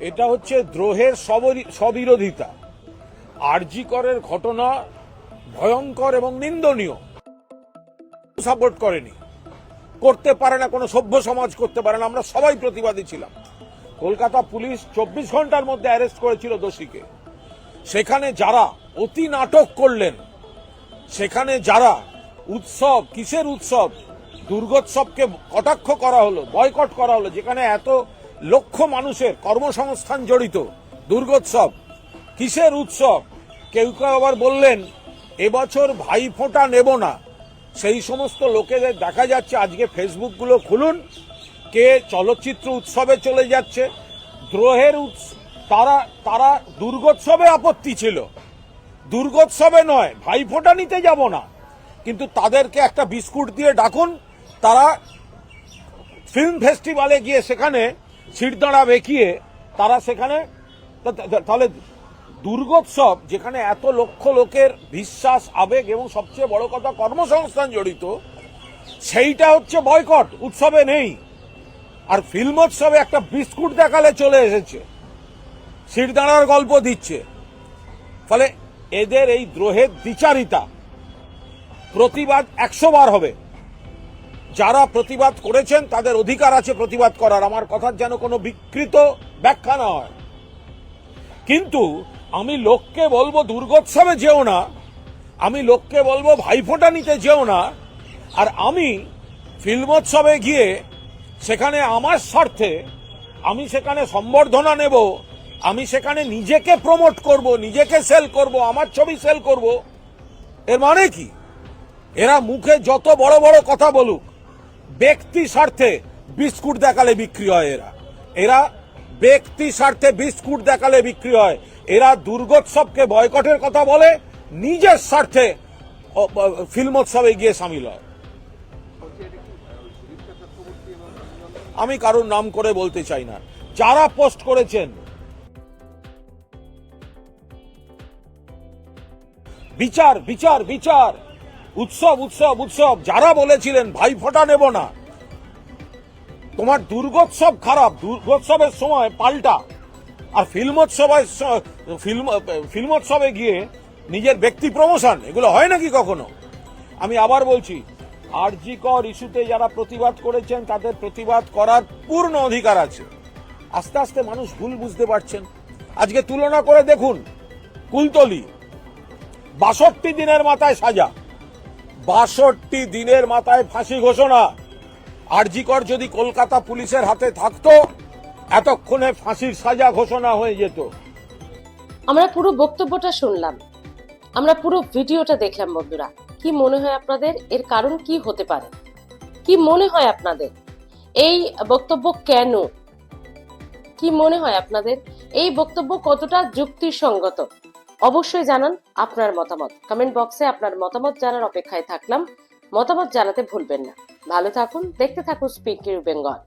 এটা হচ্ছে দ্রোহের সবরি- স্ববিরোধিতা আরজি করের ঘটনা ভয়ঙ্কর এবং নিন্দনীয়। সাপোর্ট করেনি। করতে পারে না, কোনো সভ্য সমাজ করতে পারে না, আমরা সবাই প্রতিবাদী ছিলাম। কলকাতা পুলিশ চব্বিশ ঘণ্টার মধ্যে অ্যারেস্ট করেছিল দোষীকে। সেখানে যারা অতি নাটক করলেন, সেখানে যারা উৎসব, কিসের উৎসব? দুর্গোৎসবকে কটাক্ষ করা হলো, বয়কট করা হলো, যেখানে এত লক্ষ মানুষের কর্মসংস্থান জড়িত, দুর্গোৎসব, কিসের উৎসব? কেউ কেউ আবার বললেন, এবছর ভাইফোঁটা নেব না। সেই সমস্ত লোকেদের দেখা যাচ্ছে, আজকে ফেসবুকগুলো খুলুন, কে চলচ্চিত্র উৎসবে চলে যাচ্ছে। দ্রোহের তারা তারা দুর্গোৎসবে আপত্তি ছিল। দুর্গোৎসবে নয়, ভাইফোঁটা নিতে যাব না। কিন্তু তাদেরকে একটা বিস্কুট দিয়ে ডাকুন, তারা ফিল্ম ফেস্টিভ্যালে গিয়ে সেখানে সিটদাঁড়া বেঁকিয়ে তারা সেখানে তাহলে দুর্গোৎসব, যেখানে এত লক্ষ লোকের বিশ্বাস, আবেগ এবং সবচেয়ে বড় কথা কর্মসংস্থান জড়িত, সেইটা হচ্ছে বয়কট, উৎসবে নেই। আর ফিল্মোৎসবে একটা বিস্কুট দেখালে চলে এসেছে। সিটদাঁড়ার গল্প দিচ্ছে। ফলে এদের এই দ্রোহের দ্বিচারিতা প্রতিবাদ একশো বার হবে। যারা প্রতিবাদ করেছেন, তাদের অধিকার আছে প্রতিবাদ করার। আমার কথার যেন কোনো বিকৃত ব্যাখ্যা না হয়। কিন্তু আমি লোককে বলব, দুর্গোৎসবে যেও না। আমি লোককে বলব ভাইফোঁটা নিতে যেও না। আর আমি ফিল্মোৎসবে গিয়ে সেখানে আমার স্বার্থে আমি সেখানে সম্বর্ধনা নেব, আমি সেখানে নিজেকে প্রমোট করব, নিজেকে সেল করব, আমার ছবি সেল করব। এর মানে কি? এরা মুখে যত বড় বড় কথা বলুক ব্যক্তি স্বার্থে বিস্কুট দেখালে বিক্রি হয় এরা। এরা ব্যক্তি স্বার্থে বিস্কুট দেখালে বিক্রি হয়। এরা দুর্গোৎসবকে বয়কটের কথা বলে, নিজের স্বার্থে ফিল্মোৎসবে গিয়ে সামিল হয়। আমি কারোর নাম করে বলতে চাই না। যারা পোস্ট করেছেন, বিচার বিচার বিচার! উৎসব উৎসব উৎসব। যারা বলেছিলেন, ভাই, ফোঁটা নেব না। তোমার দুর্গোৎসব খারাপ। দুর্গোৎসবের সময় পাল্টা। আর ফিল্মোৎসবের ফিল্ম, ফিল্মোৎসবে গিয়ে নিজের ব্যক্তি প্রমোশন, এগুলো হয় নাকি কখনো? আমি আবার বলছি, আরজি কর ইস্যুতে যারা প্রতিবাদ করেছেন, তাদের প্রতিবাদ করার পূর্ণ অধিকার আছে। আস্তে আস্তে মানুষ ভুল বুঝতে পারছেন। আজকে তুলনা করে দেখুন, কুলতলি। বাষট্টি দিনের মাথায় সাজা। বাষট্টি দিনের মাথায় ফাঁসি ঘোষণা। আরজিকর যদি কলকাতা পুলিশের হাতে থাকতো, এতক্ষণে ফাঁসির সাজা ঘোষণা হয়ে যেত। আমরা পুরো বক্তব্যটা শুনলাম। আমরা পুরো ভিডিওটা দেখলাম, বন্ধুরা। কি মনে হয় আপনাদের? এর কারণ কি হতে পারে? কি মনে হয় আপনাদের? এই বক্তব্য কেন? কি মনে হয় আপনাদের? এই বক্তব্য কতটা যুক্তিসঙ্গত? অবশ্যই জানান আপনার মতামত। কমেন্ট বক্সে আপনার মতামত জানার অপেক্ষায় থাকলাম। মতামত জানাতে ভুলবেন না। ভালো থাকুন, দেখতে থাকুন স্পিক বেঙ্গল